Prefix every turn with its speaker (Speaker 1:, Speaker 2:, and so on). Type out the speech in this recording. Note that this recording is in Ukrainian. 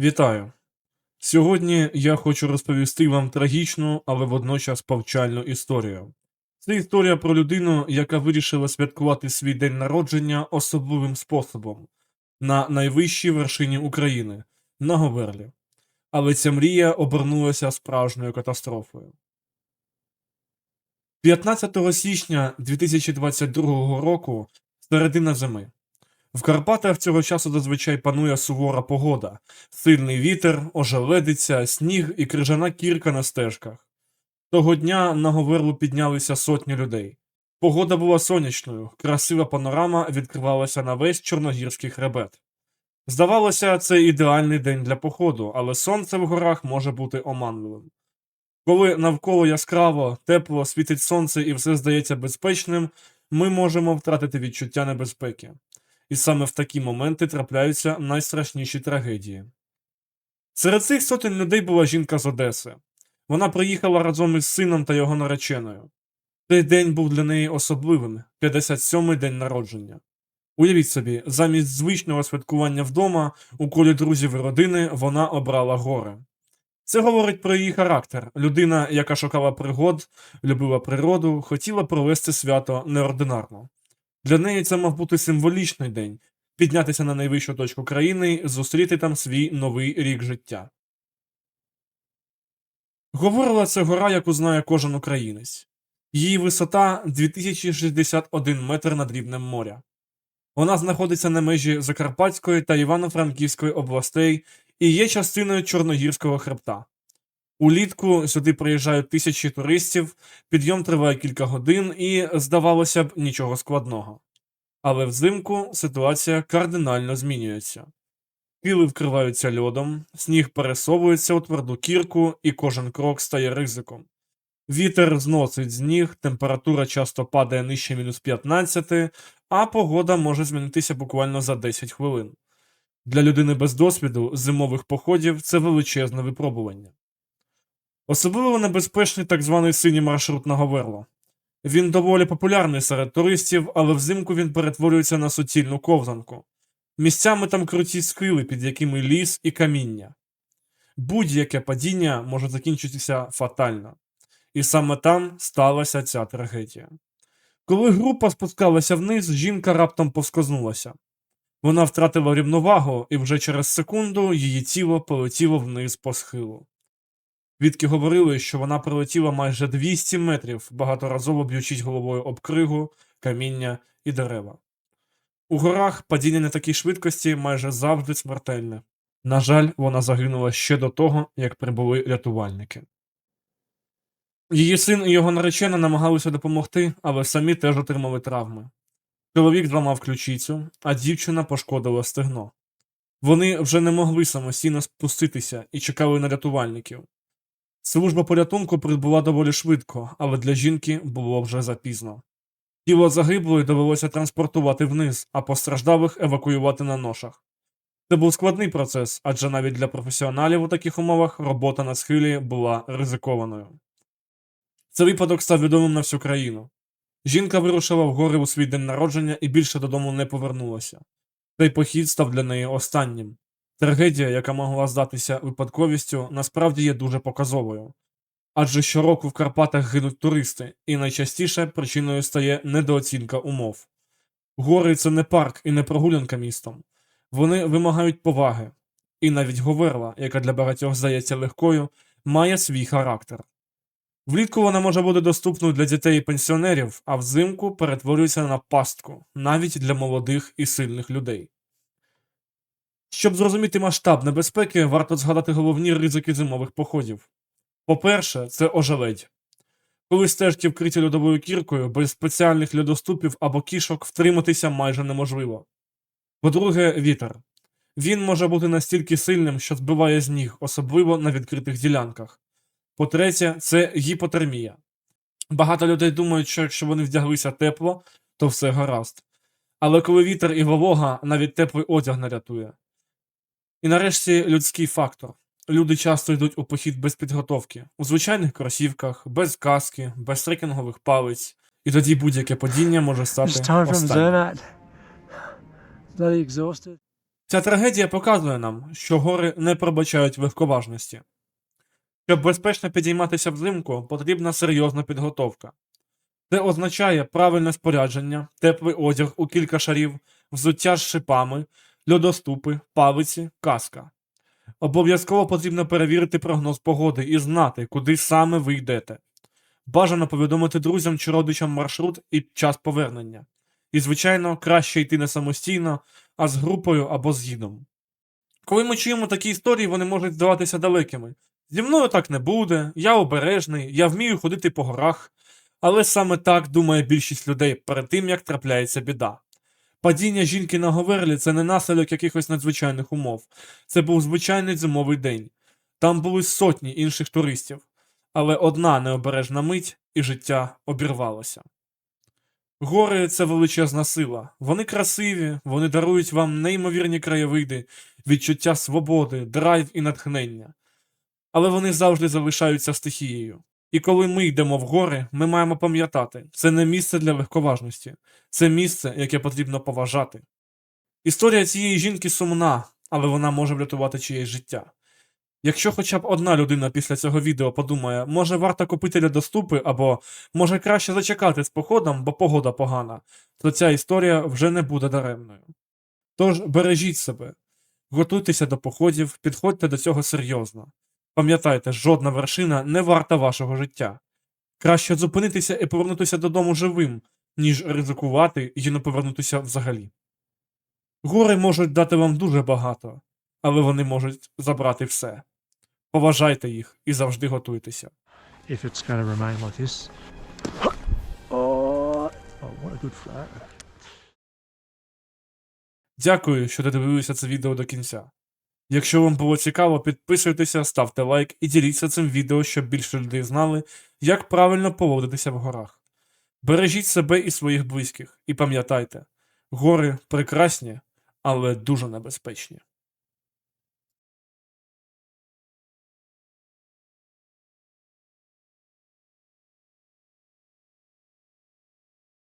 Speaker 1: Вітаю! Сьогодні я хочу розповісти вам трагічну, але водночас повчальну історію. Це історія про людину, яка вирішила святкувати свій день народження особливим способом на найвищій вершині України на Говерлі. Але ця мрія обернулася справжньою катастрофою. 15 січня 2022 року середина зими. В Карпатах цього часу зазвичай панує сувора погода, сильний вітер, ожеледиця, сніг і крижана кірка на стежках. Того дня на Говерлу піднялися сотні людей. Погода була сонячною, красива панорама відкривалася на весь чорногірський хребет. Здавалося, це ідеальний день для походу, але сонце в горах може бути оманливим. Коли навколо яскраво, тепло, світить сонце і все здається безпечним, ми можемо втратити відчуття небезпеки. І саме в такі моменти трапляються найстрашніші трагедії. Серед цих сотень людей була жінка з Одеси. Вона приїхала разом із сином та його нареченою. Цей день був для неї особливим 57-й день народження. Уявіть собі, замість звичного святкування вдома, у колі друзів і родини, вона обрала гори. Це говорить про її характер людина, яка шукала пригод, любила природу, хотіла провести свято неординарно. Для неї це мав бути символічний день піднятися на найвищу точку країни, зустріти там свій новий рік життя. Говорила це гора, яку знає кожен українець. Її висота 2061 метр над рівнем моря. Вона знаходиться на межі Закарпатської та Івано-Франківської областей і є частиною Чорногірського хребта. Улітку сюди приїжджають тисячі туристів, підйом триває кілька годин і, здавалося б, нічого складного. Але взимку ситуація кардинально змінюється. Піли вкриваються льодом, сніг пересовується у тверду кірку, і кожен крок стає ризиком. Вітер зносить з ніг, температура часто падає нижче мінус 15, а погода може змінитися буквально за 10 хвилин. Для людини без досвіду зимових походів це величезне випробування. Особливо небезпечний так званий синій маршрут на Говерло. Він доволі популярний серед туристів, але взимку він перетворюється на суцільну ковзанку. Місцями там круті схили, під якими ліс і каміння. Будь-яке падіння може закінчитися фатально. І саме там сталася ця трагедія. Коли група спускалася вниз, жінка раптом повскознулася. Вона втратила рівновагу, і вже через секунду її тіло полетіло вниз по схилу. Відки говорили, що вона пролетіла майже 200 метрів, багаторазово б'ючись головою об кригу, каміння і дерева. У горах падіння на такій швидкості майже завжди смертельне. На жаль, вона загинула ще до того, як прибули рятувальники. Її син і його наречена намагалися допомогти, але самі теж отримали травми. Чоловік зламав ключицю, а дівчина пошкодила стегно. Вони вже не могли самостійно спуститися і чекали на рятувальників. Служба порятунку прибула доволі швидко, але для жінки було вже запізно. Тіло загиблої довелося транспортувати вниз, а постраждалих евакуювати на ношах. Це був складний процес, адже навіть для професіоналів у таких умовах робота на схилі була ризикованою. Цей випадок став відомим на всю країну. Жінка вирушила в гори у свій день народження і більше додому не повернулася. Цей похід став для неї останнім. Трагедія, яка могла здатися випадковістю, насправді є дуже показовою. Адже щороку в Карпатах гинуть туристи, і найчастіше причиною стає недооцінка умов. Гори це не парк і не прогулянка містом. Вони вимагають поваги. І навіть Говерла, яка для багатьох здається легкою, має свій характер. Влітку вона може бути доступною для дітей і пенсіонерів, а взимку перетворюється на пастку, навіть для молодих і сильних людей. Щоб зрозуміти масштаб небезпеки, варто згадати головні ризики зимових походів. По-перше, це ожеледь. Коли стежки вкриті льодовою кіркою, без спеціальних льодоступів або кішок втриматися майже неможливо. По-друге, вітер. Він може бути настільки сильним, що збиває з ніг, особливо на відкритих ділянках. По-третє, це гіпотермія. Багато людей думають, що якщо вони вдяглися тепло, то все гаразд. Але коли вітер і волога, навіть теплий одяг не рятує. І нарешті людський фактор. Люди часто йдуть у похід без підготовки, у звичайних кросівках, без каски, без трекінгових палиць, і тоді будь-яке падіння може стати останнім. Ця трагедія показує нам, що гори не пробачають легковажності. Щоб безпечно підійматися взимку, потрібна серйозна підготовка. Це означає правильне спорядження, теплий одяг у кілька шарів, взуття з шипами, льодоступи, палиці, каска. Обов'язково потрібно перевірити прогноз погоди і знати, куди саме ви йдете. Бажано повідомити друзям чи родичам маршрут і час повернення. І, звичайно, краще йти не самостійно, а з групою або з гідом. Коли ми чуємо такі історії, вони можуть здаватися далекими. Зі мною так не буде, я обережний, я вмію ходити по горах. Але саме так думає більшість людей перед тим, як трапляється біда. Падіння жінки на Говерлі це не наслідок якихось надзвичайних умов. Це був звичайний зимовий день. Там були сотні інших туристів, але одна необережна мить і життя обірвалося. Гори це величезна сила. Вони красиві, вони дарують вам неймовірні краєвиди, відчуття свободи, драйв і натхнення. Але вони завжди залишаються стихією. І коли ми йдемо в гори, ми маємо пам'ятати, це не місце для легковажності, це місце, яке потрібно поважати. Історія цієї жінки сумна, але вона може врятувати чиєсь життя. Якщо хоча б одна людина після цього відео подумає, може варто купити льодоступи або може краще зачекати з походом, бо погода погана, то ця історія вже не буде даремною. Тож бережіть себе, готуйтеся до походів, підходьте до цього серйозно. Пам'ятайте, жодна вершина не варта вашого життя. Краще зупинитися і повернутися додому живим, ніж ризикувати і не повернутися взагалі. Гори можуть дати вам дуже багато, але вони можуть забрати все. Поважайте їх і завжди готуйтеся.
Speaker 2: if it's to remain like this. Oh, what a good fly.
Speaker 1: Дякую, що додивилися це відео до кінця. Якщо вам було цікаво, підписуйтеся, ставте лайк і діліться цим відео, щоб більше людей знали, як правильно поводитися в горах. Бережіть себе і своїх близьких, і пам'ятайте, гори прекрасні, але дуже небезпечні.